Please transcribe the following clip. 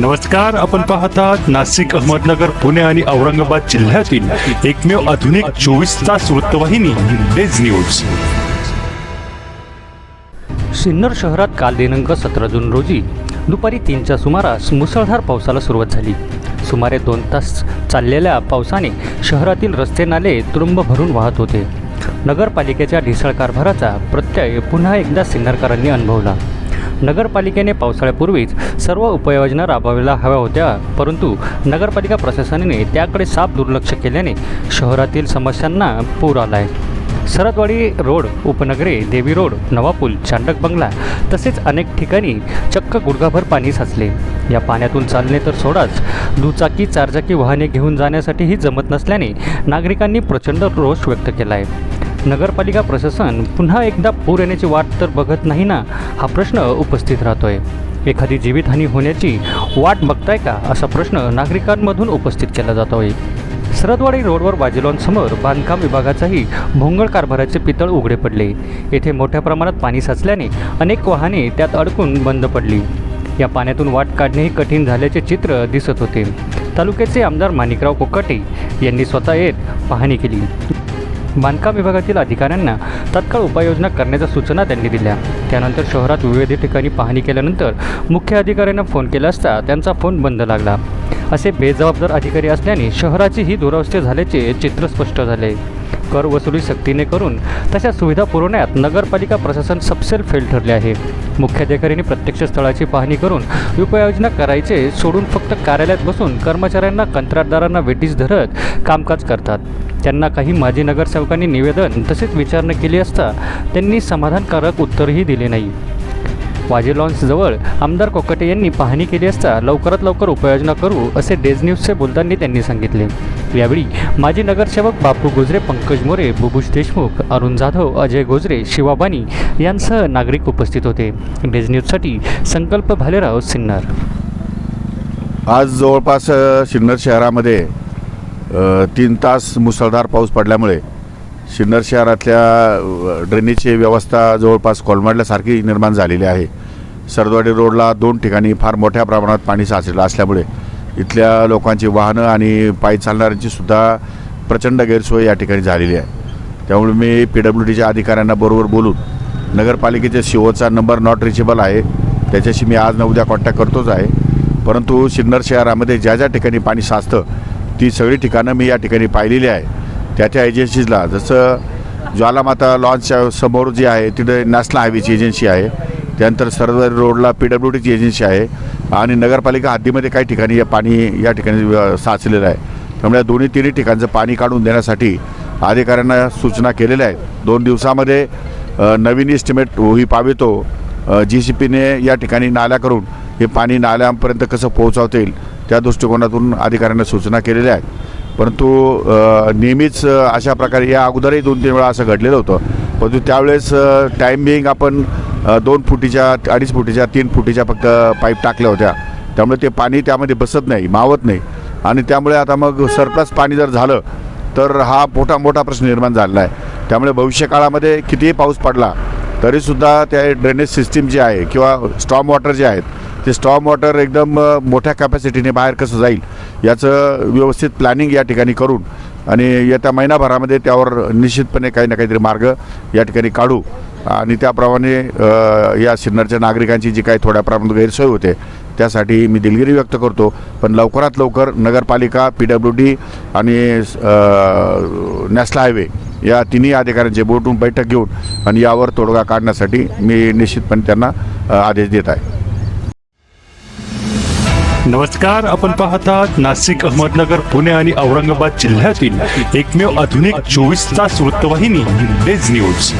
नमस्कार. आपण पाहतात नाशिक अहमदनगर पुणे आणि औरंगाबाद जिल्ह्यातील एकमेव आधुनिक चोवीस तास वृत्तवाहिनी डेज न्यूज सिन्नर शहरात काल दिनांक सतरा जून रोजी दुपारी तीनच्या सुमारास मुसळधार पावसाला सुरुवात झाली. सुमारे दोन तास चाललेल्या पावसाने शहरातील रस्ते नाले तुडुंब भरून वाहत होते. नगरपालिकेच्या ढिसळ कारभाराचा प्रत्यय पुन्हा एकदा सिन्नरकरांनी अनुभवला. नगरपालिकेने पावसाळ्यापूर्वीच सर्व उपाययोजना राबवायला हव्या होत्या परंतु नगरपालिका प्रशासनाने त्याकडे साफ दुर्लक्ष केल्याने शहरातील समस्यांना पूर आला आहे सरदवाडी रोड उपनगरे देवी रोड नवापूल चांडक बंगला तसेच अनेक ठिकाणी चक्क गुडघाभर पाणी साचले. या पाण्यातून चालणे तर सोडाच दुचाकी चारचाकी वाहने घेऊन जाण्यासाठीही जमत नसल्याने नागरिकांनी प्रचंड रोष व्यक्त केला आहे नगरपालिका प्रशासन पुन्हा एकदा पूर येण्याची वाट तर बघत नाही ना हा प्रश्न उपस्थित राहतोय. एखादी जीवितहानी होण्याची वाट बघताय का असा प्रश्न नागरिकांमधून उपस्थित केला जातोय. सरदवाडी रोडवर बाजीलॉनसमोर बांधकाम विभागाचाही भोंगळ कारभाराचे पितळ उघडे पडले. येथे मोठ्या प्रमाणात पाणी साचल्याने अनेक वाहने त्यात अडकून बंद पडली. या पाण्यातून वाट काढणेही कठीण झाल्याचे चित्र दिसत होते. तालुक्याचे आमदार माणिकराव कोकाटे यांनी स्वतः येत पाहणी केली. बांधकाम विभागातील अधिकाऱ्यांना तत्काळ उपाययोजना करण्याच्या सूचना त्यांनी दिल्या. त्यानंतर शहरात विविध ठिकाणी पाहणी केल्यानंतर मुख्य अधिकाऱ्यांना फोन केला असता त्यांचा फोन बंद लागला. असे बेजबाबदार अधिकारी असल्याने शहराची ही दुरावस्था झाल्याचे चित्र स्पष्ट झाले. कर वसुली सक्तीने करून तशा सुविधा पुरवण्यात नगरपालिका प्रशासन सबसेल फेल ठरले आहे. मुख्याधिकाऱ्यांनी प्रत्यक्ष स्थळाची पाहणी करून उपाययोजना करायचे सोडून फक्त कार्यालयात बसून कर्मचाऱ्यांना कंत्राटदारांना वेटीस धरत कामकाज करतात. त्यांना काही माजी नगरसेवकांनी निवेदन तसेच विचारणा केली असता त्यांनी समाधानकारक उत्तरही दिले नाही. वाजे लॉन्सजवळ आमदार कोकटे यांनी पाहणी केली असता लवकरात लवकर उपाययोजना करू असे डेज न्यूजचे बोलताना त्यांनी सांगितले. यावेळी माजी नगरसेवक बापू गुजरे पंकज मोरे बुबुश देशमुख अरुण जाधव अजय गोजरे शिवाबानी यांसह नागरिक उपस्थित होते. डेज न्यूजसाठी संकल्प भालेराव सिन्नर. आज जवळपास सिन्नर शहरामध्ये तीन तास मुसळधार पाऊस पडल्यामुळे सिन्नर शहरातल्या ड्रेनेजची व्यवस्था जवळपास कोलमडल्यासारखी निर्माण झालेली आहे. सरदवाडी रोडला दोन ठिकाणी फार मोठ्या प्रमाणात पाणी साचलेलं असल्यामुळे इथल्या लोकांची वाहनं आणि पायी चालणाऱ्यांची सुद्धा प्रचंड गैरसोय या ठिकाणी झालेली आहे. त्यामुळे मी पी डब्ल्यू डीच्या अधिकाऱ्यांना बरोबर बोलून नगरपालिकेच्या शिवोचा नंबर नॉट रिचेबल आहे त्याच्याशी मी आज न उद्या कॉन्टॅक्ट करतोच आहे. परंतु सिन्नर शहरामध्ये ज्या ज्या ठिकाणी पाणी साचतं ती सगळी ठिकाणं मी या ठिकाणी पाहिलेली आहे. त्या त्या एजन्सीजला जसं ज्वालामाता लॉन्चच्या समोर जी आहे तिथे नॅशनल हायवेची एजन्सी आहे. त्यानंतर सरदार रोडला पी डब्ल्यू डीची एजन्सी आहे आणि नगरपालिका हद्दीमध्ये काही ठिकाणी हे पाणी या ठिकाणी साचलेलं आहे. त्यामुळे दोन्ही तिन्ही ठिकाणचं पाणी काढून देण्यासाठी अधिकाऱ्यांना सूचना केलेल्या आहेत. दोन दिवसामध्ये नवीन इस्टिमेट होई पावितो जी सी पीने या ठिकाणी नाल्या करून हे पाणी नाल्यांपर्यंत कसं पोहोचवता येईल त्या दृष्टिकोनातून अधिकाऱ्यांना सूचना केलेल्या आहेत. परंतु नेहमीच अशा प्रकारे या अगोदरही दोन तीन वेळा असं घडलेलं होतं. परंतु त्यावेळेस टायमिंग आपण दोन फुटीच्या अडीच फुटीच्या तीन फुटीच्या फक्त पाईप टाकल्या होत्या. त्यामुळे ते पाणी त्यामध्ये बसत नाही मावत नाही. आणि त्यामुळे आता मग सरप्लस पाणी जर झालं तर हा मोठा मोठा प्रश्न निर्माण झालेला आहे. त्यामुळे भविष्यकाळामध्ये कितीही पाऊस पडला तरीसुद्धा त्या ड्रेनेज सिस्टीम जी आहे किंवा स्टॉम वॉटर जे आहेत ते स्टॉम वॉटर एकदम मोठ्या कॅपॅसिटीने बाहेर कसं जाईल याचं व्यवस्थित प्लॅनिंग या ठिकाणी करून आणि येत्या महिनाभरामध्ये त्यावर निश्चितपणे काही ना काहीतरी मार्ग या ठिकाणी काढू. आणि त्याप्रमाणे या सिन्नरच्या नागरिकांची जी काही थोड्या प्रमाणात गैरसोय होते त्यासाठी मी दिलगिरी व्यक्त करतो. पण लवकरात लवकर नगरपालिका पी डब्ल्यू डी आणि नॅशनल हायवे या तिन्ही अधिकाऱ्यांचे बोटून बैठक घेऊन आणि यावर तोडगा काढण्यासाठी मी निश्चितपणे त्यांना आदेश देत आहे. नमस्कार आपण पाहतात नाशिक अहमदनगर पुणे आणि औरंगाबाद जिल्ह्यातील एकमेव आधुनिक चोवीस तास वृत्तवाहिनी डेज न्यूज.